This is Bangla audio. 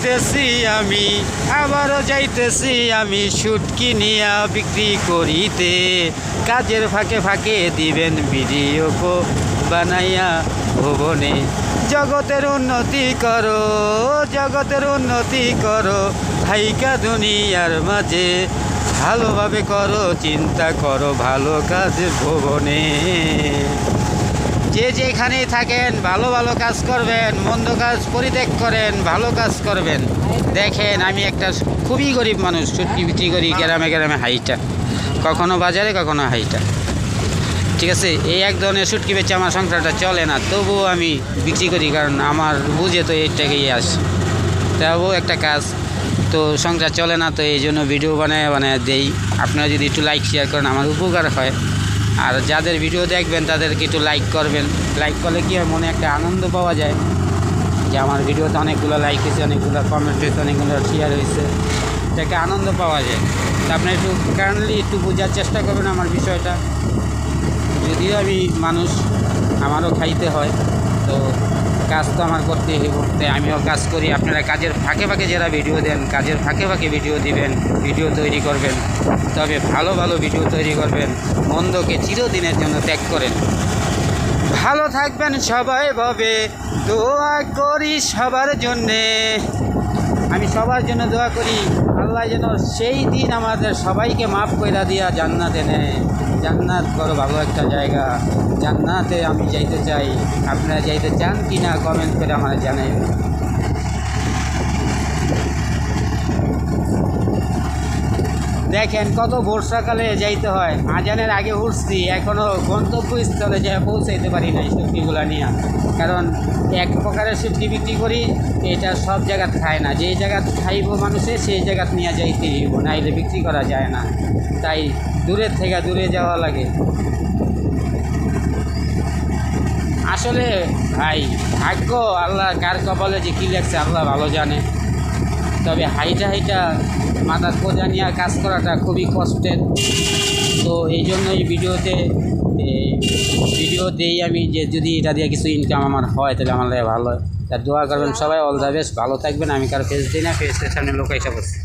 যাইতেছি আমি, আবারও যাইতেছি আমি শুটকি নিয়া বিক্রি করিতে। কাজের ফাঁকে ফাঁকে দিবেন ভিডিও কো বানাইয়া ভুবনে। জগতের উন্নতি করো, জগতের উন্নতি করো, হাইকা দুনিয়ার মাঝে। ভালোভাবে করো, চিন্তা করো, ভালো কাজ ভুবনে। যে যেখানেই থাকেন, ভালো ভালো কাজ করবেন, মন্দ কাজ পরিত্যাগ করেন, ভালো কাজ করবেন। দেখেন, আমি একটা খুবই গরিব মানুষ ছুটকি বিক্রি করি গ্রামে গ্রামে হাইটা। কখনো বাজারে, কখনো হাইটা। ঠিক আছে? এই এক ধরনের সুটকি বেচে আমার সংসারটা চলে না, তবুও আমি বিক্রি করি, কারণ আমার বুঝে তো এই টাকাই আসে তাও একটা কাজ, তো সংসার চলে না, তো এই জন্য ভিডিও বানায় বানায় দেই। আপনারা যদি একটু লাইক শেয়ার করেন, আমার উপকার হয়। আর যাদের ভিডিও দেখবেন, তাদেরকে একটু লাইক করবেন। লাইক করলে কি হয়, মনে একটা আনন্দ পাওয়া যায় যে আমার ভিডিওতে অনেকগুলো লাইক হয়েছে অনেকগুলো কমেন্ট হয়েছে অনেকগুলো শেয়ার হয়েছে। এটাকে আনন্দ পাওয়া যায়। তা আপনি একটু কাইন্ডলি একটু বোঝার চেষ্টা করবেন আমার বিষয়টা। যদিও আমি মানুষ, আমারও খাইতে হয়, তো কাজ তো আমার করতে তাই আমিও কাজ করি, আপনারা কাজের ফাঁকে ফাঁকে যারা ভিডিও দেন, কাজের ফাঁকে ফাঁকে ভিডিও দিবেন ভিডিও তৈরি করবেন। তবে ভালো ভালো ভিডিও তৈরি করবেন, মন্দকে চিরদিনের জন্য ত্যাগ করেন। ভালো থাকবেন সবাই ভাবে, দোয়া করি সবার জন্যে। আমি সবার জন্য দোয়া করি, আল্লাহ যেন সেই দিন আমাদের সবাইকে মাফ করে দিয়া জান্নাতে নেয় জান্নাত বড় ভালো একটা জায়গা। জান্নাতে আমি যাইতে চাই। আপনারা যাইতে চান কি না কমেন্ট করে আমার জানাইবেন। দেখেন কত বর্ষাকালে যাইতে হয়। আজানের আগে উঠছি এখনও গন্তব্যস্থলে যা পৌঁছাইতে পারি না এই সবজিগুলো নিয়ে। কারণ এক প্রকারের সবজি বিক্রি করি, এটা সব জায়গাত খায় না। যেই জায়গাত খাইব মানুষে, সেই জায়গাত নিয়ে যাইতে হইব, নাইলে বিক্রি করা যায় না। তাই দূরের থেকে দূরে যাওয়া লাগে। আসলে ভাই, ভাগ্য আল্লাহ কার কপালে যে কী লাগছে আল্লাহ ভালো জানে। তবে হাইটা হাইটা মাথার কোজা নিয়ে কাজ করাটা খুবই কষ্টের। তো এই জন্য এই ভিডিওতে ভিডিও দেই আমি যে যদি এটা দিয়ে কিছু ইনকাম আমার হয়, তাহলে আমার ভালো। হয় তার দোয়া করবেন সবাই অল দ্য বেস্ট ভালো থাকবেন। আমি কারও ফেস দিই না ফেসের সামনে লোক এসে বসে।